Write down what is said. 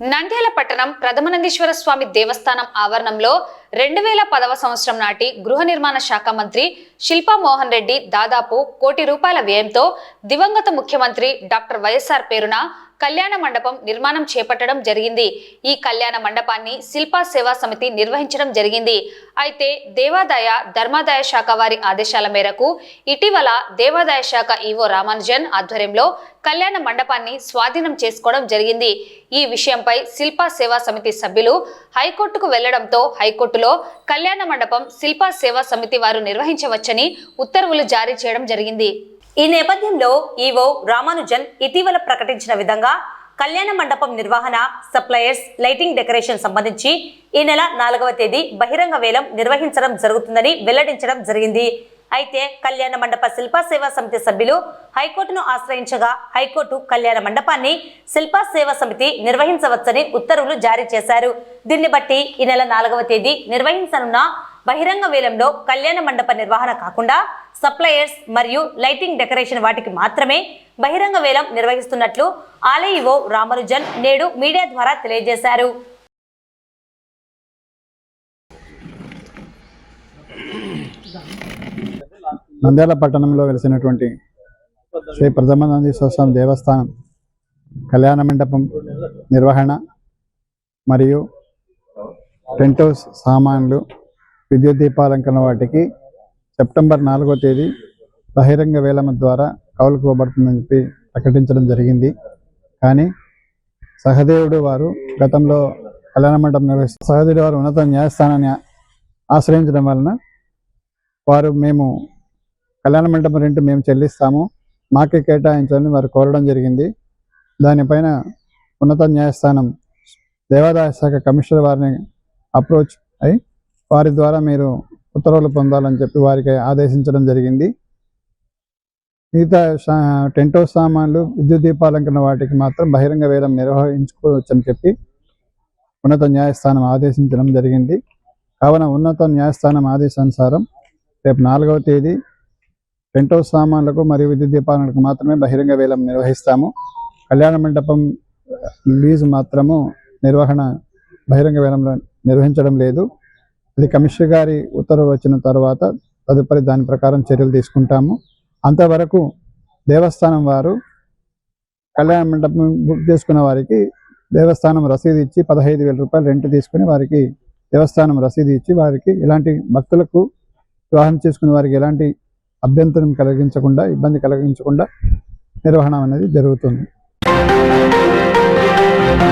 నంద్యాల పట్టణం ప్రథమనందీశ్వర స్వామి దేవస్థానం ఆవరణంలో రెండు వేల పదవ సంవత్సరం నాటి గృహ నిర్మాణ శాఖ మంత్రి శిల్పా మోహన్ రెడ్డి దాదాపు కోటి రూపాయల వ్యయంతో దివంగత ముఖ్యమంత్రి డాక్టర్ వైఎస్ఆర్ పేరున కళ్యాణ మండపం నిర్మాణం చేపట్టడం జరిగింది. ఈ కళ్యాణ మండపాన్ని శిల్పా సేవా సమితి నిర్వహించడం జరిగింది. అయితే దేవాదాయ ధర్మాదాయ శాఖ వారి ఆదేశాల మేరకు ఇటీవల దేవాదాయ శాఖ ఈవో రామానుజన్ ఆధ్వర్యంలో కళ్యాణ మండపాన్ని స్వాధీనం చేసుకోవడం జరిగింది. ఈ విషయంపై శిల్పా సేవా సమితి సభ్యులు హైకోర్టుకు వెళ్ళడంతో హైకోర్టు హైకోర్టులో కళ్యాణ మండపం శిల్పా సేవా సమితి వారు నిర్వహించవచ్చని ఉత్తర్వులు జారీ చేయడం జరిగింది. ఈ నేపథ్యంలో ఈవో రామానుజన్ ఇటీవల ప్రకటించిన విధంగా కళ్యాణ మండపం నిర్వహణ సప్లయర్స్ లైటింగ్ డెకరేషన్ సంబంధించి ఈ నెల నాలుగవ తేదీ బహిరంగ వేలం నిర్వహించడం జరుగుతుందని వెల్లడించడం జరిగింది. అయితే కళ్యాణ మండప శిల్పా సేవా సమితి సభ్యులు హైకోర్టును ఆశ్రయించగా హైకోర్టు కళ్యాణ మండపాన్ని శిల్పా సేవా సమితి నిర్వహించవచ్చని ఉత్తర్వులు జారీ చేశారు. దీన్ని బట్టి ఈ నెల నాలుగవ తేదీ నిర్వహించనున్న బహిరంగ వేలంలో కళ్యాణ మండప నిర్వహణ కాకుండా సప్లయర్స్ మరియు లైటింగ్ డెకరేషన్ వాటికి మాత్రమే బహిరంగ వేలం నిర్వహిస్తున్నట్లు ఆలయో రామనుజన్ నేడు మీడియా ద్వారా తెలియజేశారు. నంద్యాల పట్టణంలో వెలిసినటువంటి శ్రీ ప్రథమానందేశ్వర స్వామి దేవస్థానం కళ్యాణ మండపం నిర్వహణ మరియు టెంట్ హౌస్ సామాన్లు విద్యుత్ దీపాలంకరణ వాటికి సెప్టెంబర్ నాలుగో తేదీ బహిరంగ వేలమ ద్వారా కౌలుకు ఇవ్వబడుతుందని చెప్పి ప్రకటించడం జరిగింది. కానీ సహదేవుడు వారు గతంలో కళ్యాణ మండపం నిర్వహిస్తూ సహదేవుడు వారు ఉన్నత న్యాయస్థానాన్ని ఆశ్రయించడం వలన వారు మేము కళ్యాణ మండపం రెంట్ మేము చెల్లిస్తాము. మాకే కేటాయించాలని వారు కోరడం జరిగింది. దానిపైన ఉన్నత న్యాయస్థానం దేవాదాయ శాఖ కమిషనర్ వారిని అప్రోచ్ అయి వారి ద్వారా మీరు ఉత్తర్వులు పొందాలని చెప్పి వారికి ఆదేశించడం జరిగింది. మిగతా షా- టెంట్ హౌస్ సామాన్లు విద్యుత్ దీపాలంకరణ వాటికి మాత్రం బహిరంగ వేలం నిర్వహించుకోవచ్చని చెప్పి ఉన్నత న్యాయస్థానం ఆదేశించడం జరిగింది. కావున ఉన్నత న్యాయస్థానం ఆదేశానుసారం రేపు నాలుగవ తేదీ టెంట్ హౌస్ సామాన్లకు మరియు విద్యుత్ దీపాలకు మాత్రమే బహిరంగ వేలం నిర్వహిస్తాము. కళ్యాణ మండపం లీజు మాత్రము నిర్వహణ బహిరంగ వేలంలో నిర్వహించడం లేదు. అది కమిషనర్ గారి ఉత్తర్వు వచ్చిన తర్వాత తదుపరి దాని ప్రకారం చర్యలు తీసుకుంటాము. అంతవరకు దేవస్థానం వారు కళ్యాణ మండపం బుక్ చేసుకున్న వారికి దేవస్థానం రసీదు ఇచ్చి పదహైదు వేల రూపాయలు రెంట్ తీసుకుని వారికి దేవస్థానం రసీదు ఇచ్చి వారికి ఇలాంటి భక్తులకు వివాహం చేసుకున్న వారికి ఎలాంటి అభ్యంతరం కలిగించకుండా ఇబ్బంది కలిగించకుండా నిర్వహణ అనేది జరుగుతుంది.